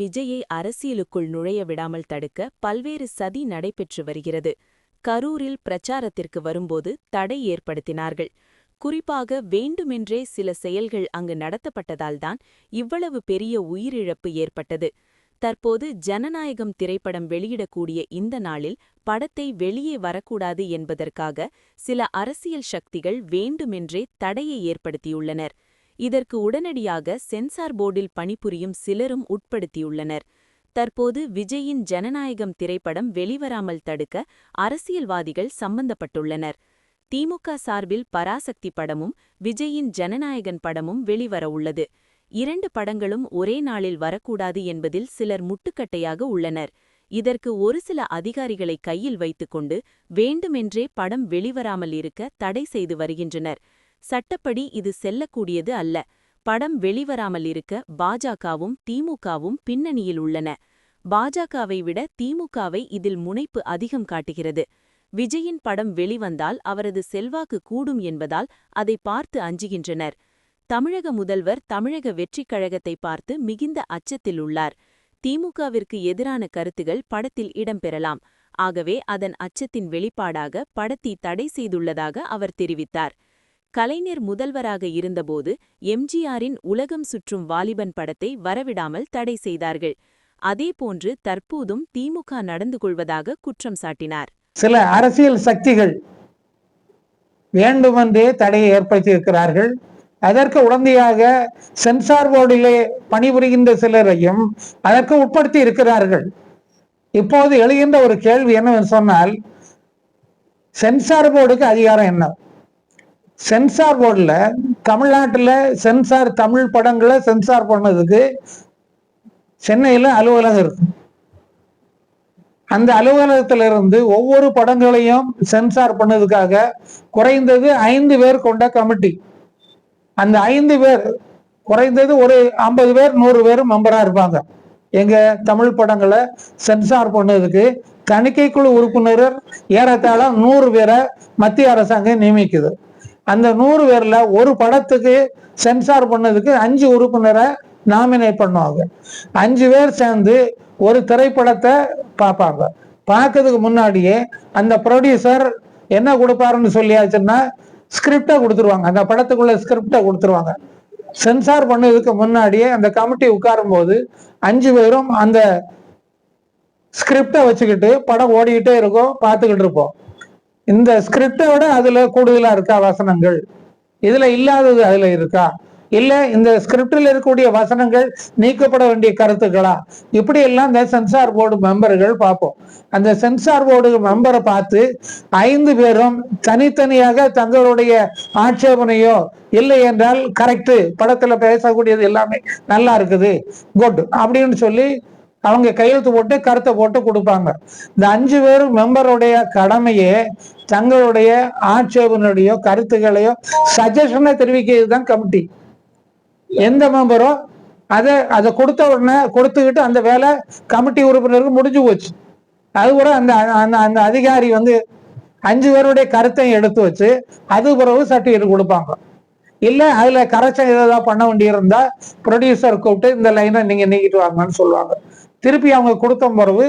விஜயை அரசியலுக்குள் நுழைய விடாமல் தடுக்க பல்வேறு சதி நடைபெற்று வருகிறது. கரூரில் பிரச்சாரத்திற்கு வரும்போது தடை ஏற்படுத்தினார்கள். குறிப்பாக வேண்டுமென்றே சில செயல்கள் அங்கு நடத்தப்பட்டதால்தான் இவ்வளவு பெரிய உயிரிழப்பு ஏற்பட்டது. தற்போது ஜனநாயகம் திரைப்படம் வெளியிடக்கூடிய இந்த நாளில் படத்தை வெளியே வரக்கூடாது என்பதற்காக சில அரசியல் சக்திகள் வேண்டுமென்றே தடையை ஏற்படுத்தியுள்ளனர். இதற்கு உடனடியாக சென்சார் போர்டில் பணிபுரியும் சிலரும் உட்படுத்தியுள்ளனர். தற்போது விஜயின் ஜனநாயகம் திரைப்படம் வெளிவராமல் தடுக்க அரசியல்வாதிகள் சம்பந்தப்பட்டுள்ளனர். திமுக சார்பில் பராசக்தி படமும் விஜயின் ஜனநாயகன் படமும் வெளிவர உள்ளது. இரண்டு படங்களும் ஒரே நாளில் வரக்கூடாது என்பதில் சிலர் முட்டுக்கட்டையாக உள்ளனர். இதற்கு ஒரு சில அதிகாரிகளை கையில் வைத்துக்கொண்டு வேண்டுமென்றே படம் வெளிவராமல் இருக்க தடை செய்து வருகின்றனர். சட்டப்படி இது செல்லக்கூடியது அல்ல. படம் வெளிவராமல் இருக்க பாஜகவும் திமுகவும் பின்னணியில் உள்ளன. பாஜகவை விட திமுகவை இதில் முனைப்பு அதிகம் காட்டுகிறது. விஜயின் படம் வெளிவந்தால் அவரது செல்வாக்கு கூடும் என்பதால் அதை பார்த்து அஞ்சுகின்றனர். தமிழக முதல்வர் தமிழக வெற்றிக் கழகத்தை பார்த்து மிகுந்த அச்சத்தில் உள்ளார். திமுகவிற்கு எதிரான கருத்துகள் படத்தில் இடம்பெறலாம். ஆகவே அதன் அச்சத்தின் வெளிப்பாடாக படத்தை தடை செய்துள்ளதாக அவர் தெரிவித்தார். கலைஞர் முதல்வராக இருந்தபோது எம்ஜிஆரின் உலகம் சுற்றும் வாலிபன் படத்தை வரவிடாமல் தடை செய்தார்கள். அதேபோன்று தற்போதும் திமுக நடந்து கொள்வதாக குற்றம் சாட்டினார். சில அரசியல் சக்திகள் வேண்டுமென்றே தடையை ஏற்படுத்தி இருக்கிறார்கள் அதற்கு உடந்தையாக சென்சார் போர்டிலே பணிபுரிகின்ற சிலரையும் அதற்கு உட்படுத்தி இருக்கிறார்கள். இப்போது எழுகின்ற ஒரு கேள்வி என்னவென்று சொன்னால் சென்சார் போர்டுக்கு அதிகாரம் என்ன? சென்சார் போர்டில் தமிழ்நாட்டில் சென்சார் தமிழ் படங்களை சென்சார் பண்ணதுக்கு சென்னையில் அலுவலகம் இருக்கு. அந்த அலுவலகத்திலிருந்து ஒவ்வொரு படங்களையும் சென்சார் பண்ணதுக்காக குறைந்தது ஐந்து பேர் கொண்ட கமிட்டி. அந்த ஐந்து பேர் குறைந்தது ஒரு ஐம்பது பேர் நூறு பேர் மெம்பராக இருப்பாங்க. எங்கள் தமிழ் படங்களை சென்சார் பண்ணதுக்கு தணிக்கை குழு உறுப்பினர் ஏறத்தாழ நூறு பேரை மத்திய அரசாங்கம் நியமிக்குது. அந்த நூறு பேர்ல ஒரு படத்துக்கு சென்சார் பண்ணதுக்கு அஞ்சு உறுப்பினரை நாமினேட் பண்ணுவாங்க. அஞ்சு பேர் சேர்ந்து ஒரு திரைப்படத்தை பார்ப்பாங்க. பார்க்கறதுக்கு முன்னாடியே அந்த ப்ரொடியூசர் என்ன கொடுப்பாருன்னு சொல்லியாச்சுன்னா ஸ்கிரிப்டை கொடுத்துருவாங்க. அந்த படத்துக்குள்ள ஸ்கிரிப்டை கொடுத்துருவாங்க. சென்சார் பண்ணதுக்கு முன்னாடியே அந்த கமிட்டி உட்காரும் போது அஞ்சு பேரும் அந்த ஸ்கிரிப்டை வச்சுக்கிட்டு படம் ஓடிக்கிட்டே இருக்கும் பார்த்துக்கிட்டு இருப்போம். இந்த ஸ்கிரிப்டை விட அதுல கூடுதலா இருக்கா வசனங்கள்? இதுல இல்லாதது அதுல இருக்கா? இல்ல இந்த ஸ்கிரிப்டில் இருக்கக்கூடிய வசனங்கள் நீக்கப்பட வேண்டிய கருத்துக்களா? இப்படி எல்லாம் இந்த சென்சார் போர்டு மெம்பர்கள் பார்ப்போம். அந்த சென்சார் போர்டு மெம்பரை பார்த்து ஐந்து பேரும் தனித்தனியாக தங்களுடைய ஆட்சேபனையோ இல்லை என்றால் கரெக்ட் படத்துல பேசக்கூடியது எல்லாமே நல்லா இருக்குது. குட் அப்படின்னு சொல்லி அவங்க கையெழுத்து போட்டு கருத்தை போட்டு கொடுப்பாங்க. இந்த அஞ்சு பேர் மெம்பருடைய கடமையே தங்களுடைய ஆட்சேபனையோ கருத்துக்களையோ சஜஷனை தெரிவிக்கிறது தான் கமிட்டி எந்த மெம்பரோ அதை அதை கொடுத்த உடனே கொடுத்துக்கிட்டு அந்த வேலை கமிட்டி உறுப்பினருக்கு முடிஞ்சு போச்சு. அது கூட அந்த அந்த அந்த அதிகாரி வந்து அஞ்சு பேருடைய கருத்தையும் எடுத்து வச்சு அது பிறகு சர்டிஃபிகேட் கொடுப்பாங்க. இல்ல அதுல கரெக்ஷன் ஏதாவது பண்ண வேண்டியிருந்தா ப்ரொடியூசர் கூப்பிட்டு இந்த லைனை நீங்க நீக்கிட்டு வாங்கன்னு சொல்லுவாங்க. திருப்பி அவங்க கொடுத்த பிறகு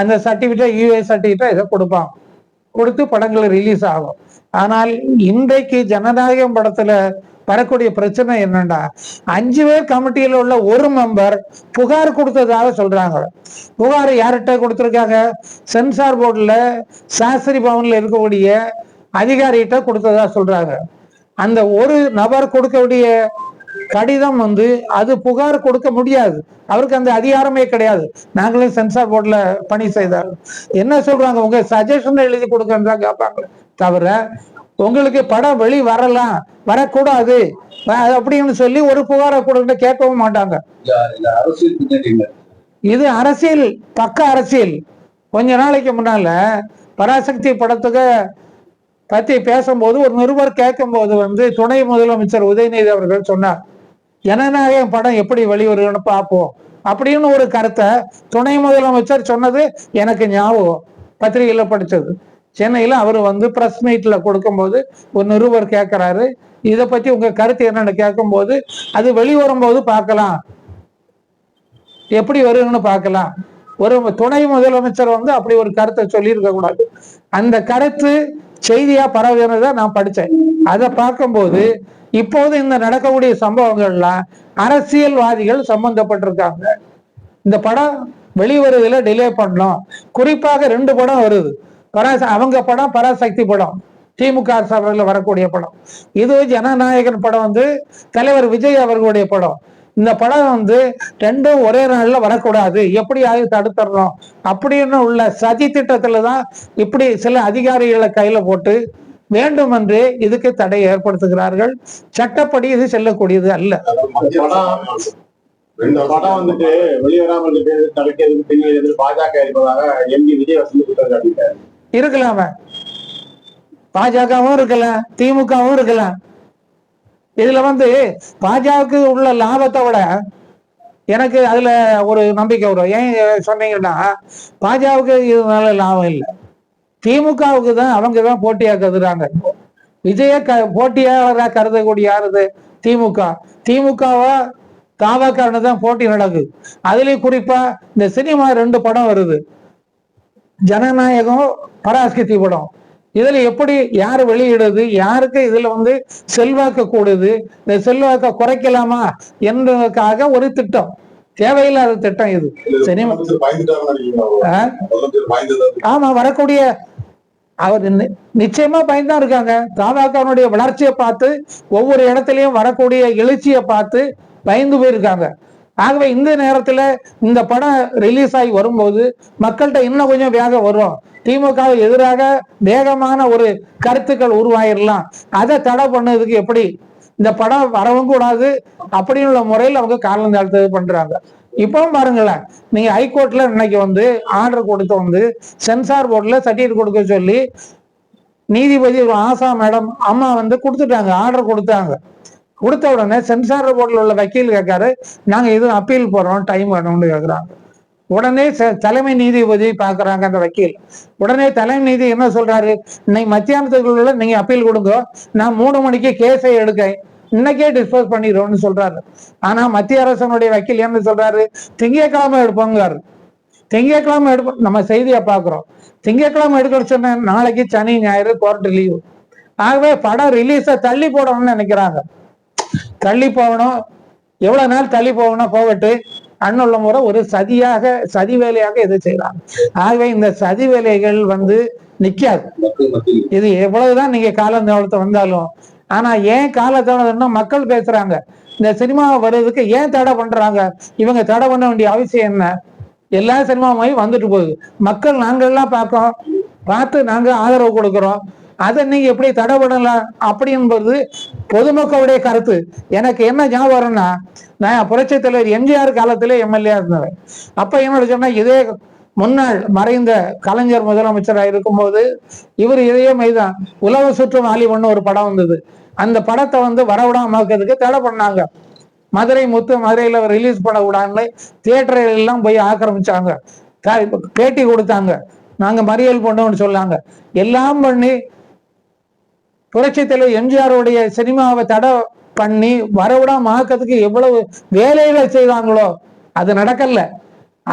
அந்த சர்டிஃபிகேட் யூஏ சர்டிஃபிகேட் இதை கொடுப்பாங்க. கொடுத்து படங்கள் ரிலீஸ் ஆகும். ஆனால் இன்றைக்கு ஜனநாயகம் படத்துல வரக்கூடிய பிரச்சனை என்னன்னா அஞ்சு பேர் கமிட்டியில உள்ள ஒரு மெம்பர் புகார் கொடுத்ததாக சொல்றாங்க. புகார் யார்கிட்ட கொடுத்துருக்காங்க? சென்சார் போர்டில் சாஸ்திரி பவன்ல இருக்கக்கூடிய அதிகாரிகிட்ட கொடுத்ததா சொல்றாங்க. அந்த ஒரு நபர் கொடுக்கக்கூடிய கடிதம் வந்து அது புகார் கொடுக்க முடியாது. அவருக்கு அந்த அதிகாரமே கிடையாது. நாங்களே சென்சார் போர்டில் பணி செய்தார். என்ன சொல்றாங்க? உங்க சஜஷன் எழுதி கொடுக்கன்னு தான் கேட்பாங்க. தவிர உங்களுக்கு படம் வெளி வரலாம். வரக்கூடாது. அப்படின்னு சொல்லி ஒரு புகாரை கொடுக்க கேட்கவும் மாட்டாங்க. இது அரசியல் பக்க அரசியல். கொஞ்ச நாளைக்கு முன்னால பராசக்தி படத்துக்கு பத்தி பேசும்போது ஒரு நிருபர் கேட்கும் போது வந்து துணை முதலமைச்சர் உதயநிதி அவர்கள் சொன்னார் ஜனநாயகம் படம் எப்படி வெளிவருன்னு பார்ப்போம். அப்படின்னு ஒரு கருத்தை துணை முதலமைச்சர் சொன்னது எனக்கு ஞாபகம் பத்திரிகையில படிச்சது சென்னையில அவர் வந்து பிரஸ் மீட்ல கொடுக்கும்போது ஒரு நிருபர் கேட்கிறாரு இதை பத்தி உங்க கருத்து என்னன்னு கேட்கும்போது அது வெளிவரும்போது பார்க்கலாம். எப்படி வருதுன்னு பார்க்கலாம். ஒரு துணை முதலமைச்சர் வந்து அப்படி ஒரு கருத்தை சொல்லியிருக்க கூடாது. அந்த கருத்து செய்தியா பரவுகிறத நான் படிச்சேன். அதை பார்க்கும்போது இப்போது இந்த நடக்கக்கூடிய சம்பவங்கள்லாம் அரசியல்வாதிகள் சம்பந்தப்பட்டிருக்காங்க. இந்த படம் வெளிவருவதில் டிலே பண்ணோம். குறிப்பாக ரெண்டு படம் வருது. பராச அவங்க படம் பராசக்தி படம். திமுக சார்பில் வரக்கூடிய படம். இது ஜனநாயகன் படம் வந்து தலைவர் விஜய் அவர்களுடைய படம். இந்த படம் வந்து ரெண்டும் ஒரே நாள்ல வரக்கூடாது. எப்படி ஆகி தடுத்துறோம்? அப்படின்னு உள்ள சதி திட்டத்துல தான் இப்படி சில அதிகாரிகளை கையில போட்டு வேண்டுமென்றே இதுக்கு தடை ஏற்படுத்துகிறார்கள். சட்டப்படி இது செல்லக்கூடியது அல்ல. படம் வந்துட்டு இருக்கிறது தடுக்கிறதுக்கு பின்னணி பாஜக இருப்பதாக எம்பி விஜய் வசந்த் குற்றம் சாட்டிட்டார் இருக்கலாமே. பாஜகவும் இருக்கலாம் திமுகவும் இருக்கலாம் இதுல வந்து பாஜகவுக்கு உள்ள லாபத்தை விட எனக்கு அதுல ஒரு நம்பிக்கை வரும் ஏன் சொன்னீங்கன்னா பாஜகவுக்கு இதனால லாபம் இல்லை. திமுகவுக்கு தான் அவங்க தான் போட்டியா கருதுறாங்க. விஜய க போட்டியாளராக கருதக்கூடிய யாருது? திமுக. திமுகவா தாவாக்காரனு தான் போட்டி நடக்குது. அதுலயும் குறிப்பா இந்த சினிமா ரெண்டு படம் வருது. ஜனநாயகம் பராஸ்கிருதி படம். இதுல எப்படி யார் வெளியிடுது யாருக்கு இதுல வந்து செல்வாக்கு கூடுது இந்த செல்வாக்க குறைக்கலாமா என்பதற்காக ஒரு திட்டம் தேவையில்லாத திட்டம் இது. சினிமா ஆமா வரக்கூடிய அவர் நிச்சயமா பயன்தான் இருக்காங்க. தாவாக்கானுடைய வளர்ச்சியை பார்த்து ஒவ்வொரு இடத்துலயும் வரக்கூடிய எழுச்சியை பார்த்து பயந்து போயிருக்காங்க. ஆகவே இந்த நேரத்தில் இந்த படம் ரிலீஸ் ஆகி வரும்போது மக்கள்கிட்ட இன்னும் கொஞ்சம் வேகம் வரும். திமுக எதிராக வேகமான ஒரு கருத்துக்கள் உருவாயிரலாம். அதை தடை பண்ணதுக்கு எப்படி? இந்த படம் வரவும் கூடாது அப்படின்னு உள்ள முறையில் அவங்க காலம் தாழ்த்தது பண்றாங்க. இப்பவும் பாருங்களேன் நீங்க ஹைகோர்ட்ல இன்னைக்கு வந்து ஆர்டர் கொடுத்து வந்து சென்சார் போர்டுல சர்டிஃபிகேட் கொடுக்க சொல்லி நீதிபதி ஒரு ஆசா மேடம் அம்மா வந்து கொடுத்துட்டாங்க ஆர்டர் கொடுத்தாங்க. கொடுத்த உடனே சென்சார் போர்டில் உள்ள வக்கீல் கேட்காரு நாங்க எதுவும் அப்பீல் போறோம் டைம் வேணும்னு கேட்குறாங்க. உடனே தலைமை நீதிபதி பாக்குறாங்க அந்த வக்கீல். உடனே தலைமை நீதி என்ன சொல்றாரு? இன்னைக்கு மத்தியானத்துக்குள்ள நீங்க அப்பீல் கொடுங்க நான் மூணு மணிக்கு கேஸை எடுக்க இன்னைக்கே டிஸ்போஸ் பண்ணிடுவோம்னு சொல்றாரு. ஆனா மத்திய அரசனுடைய வக்கீல் என்ன சொல்றாரு? திங்கக்கிழமை எடுப்போங்காரு திங்கட்கிழமை எடுப்போம் நம்ம செய்தியை பாக்குறோம் திங்கட்கிழமை எடுக்க சொன்ன நாளைக்கு சனி ஞாயிறு கோர்ட் லீவு. ஆகவே படம் ரிலீஸை தள்ளி போடணும்னு நினைக்கிறாங்க. தள்ளி போகணும் எவ்வளவு நாள் தள்ளி போகணும் போகட்டு. அண்ணுள்ள முறை ஒரு சதியாக சதி வேலையாக இதை செய்யலாம்? ஆகவே இந்த சதி வேலைகள் வந்து நிக்காது. இது எவ்வளவுதான் நீங்க காலந்தோளத்தை வந்தாலும். ஆனா ஏன் காலத்தோளம்னா மக்கள் பேசுறாங்க. இந்த சினிமா வர்றதுக்கு ஏன் தடை பண்றாங்க? இவங்க தடை பண்ண வேண்டிய அவசியம் என்ன? எல்லா சினிமாவும் வந்துட்டு போகுது. மக்கள் நாங்கள்லாம் பார்க்கோம் பார்த்து நாங்க ஆதரவு கொடுக்கிறோம். அதை நீங்க எப்படி தடை பண்ணலாம் அப்படி என்பது பொதுமக்களுடைய கருத்து. எனக்கு என்ன ஞாபகம் வரும்னா நான் புரட்சி தலைவர் எம்ஜிஆர் காலத்திலே எம்எல்ஏ இருந்தவன் அப்ப என்னோட சொன்னா இதே முன்னாள் மறைந்த கலைஞர் முதலமைச்சராக இருக்கும்போது இவர் இதே மைதான். உலக சுற்றும் ஆலிவன்னு ஒரு படம் வந்தது. அந்த படத்தை வந்து வரவிடாமக்கிறதுக்கு தடை பண்ணாங்க. மதுரை முத்து மதுரையில ரிலீஸ் பண்ண விடாமலே தியேட்டர்கள் எல்லாம் போய் ஆக்கிரமிச்சாங்க. க- பேட்டி கொடுத்தாங்க. நாங்க மறியல் பண்ணோம்னு சொன்னாங்க. எல்லாம் பண்ணி புரட்சி தலைவர் எம்ஜிஆருடைய சினிமாவை தடை பண்ணி வரவிடாம ஆக்கிறதுக்கு எவ்வளவு வேலைகளை செய்தாங்களோ அது நடக்கல.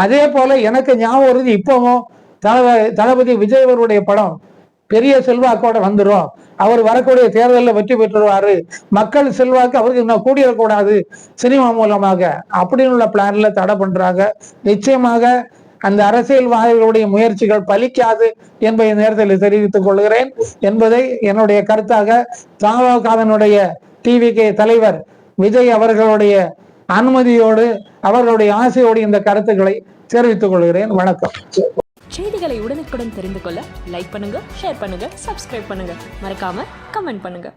அதே போல எனக்கு ஞாபகம் வருது இப்பவும் தளப தளபதி விஜய் அவருடைய படம் பெரிய செல்வாக்கோட வந்துடும் அவர் வரக்கூடிய தேர்தலில் வெற்றி பெற்றுருவாரு. மக்கள் செல்வாக்கு அவருக்கு இன்னும் கூடிடக்கூடாது சினிமா மூலமாக. அப்படின்னு உள்ள பிளான்ல தடை பண்றாங்க. நிச்சயமாக அந்த அரசியல்வாதிகளுடைய முயற்சிகள் பலிக்காது என்பதை நேரத்தில் தெரிவித்துக் கொள்கிறேன். என்பதை என்னுடைய கருத்தாக தாவகாவினுடைய டிவிகே தலைவர் விஜய் அவர்களுடைய அனுமதியோடு அவர்களுடைய ஆசையோடு இந்த கருத்துக்களை தெரிவித்துக் கொள்கிறேன். வணக்கம். செய்திகளை உடனுக்குடன் தெரிந்து கொள்ள லைக் பண்ணுங்க ஷேர் பண்ணுங்க சப்ஸ்கிரைப் பண்ணுங்க. மறக்காம கமெண்ட் பண்ணுங்க.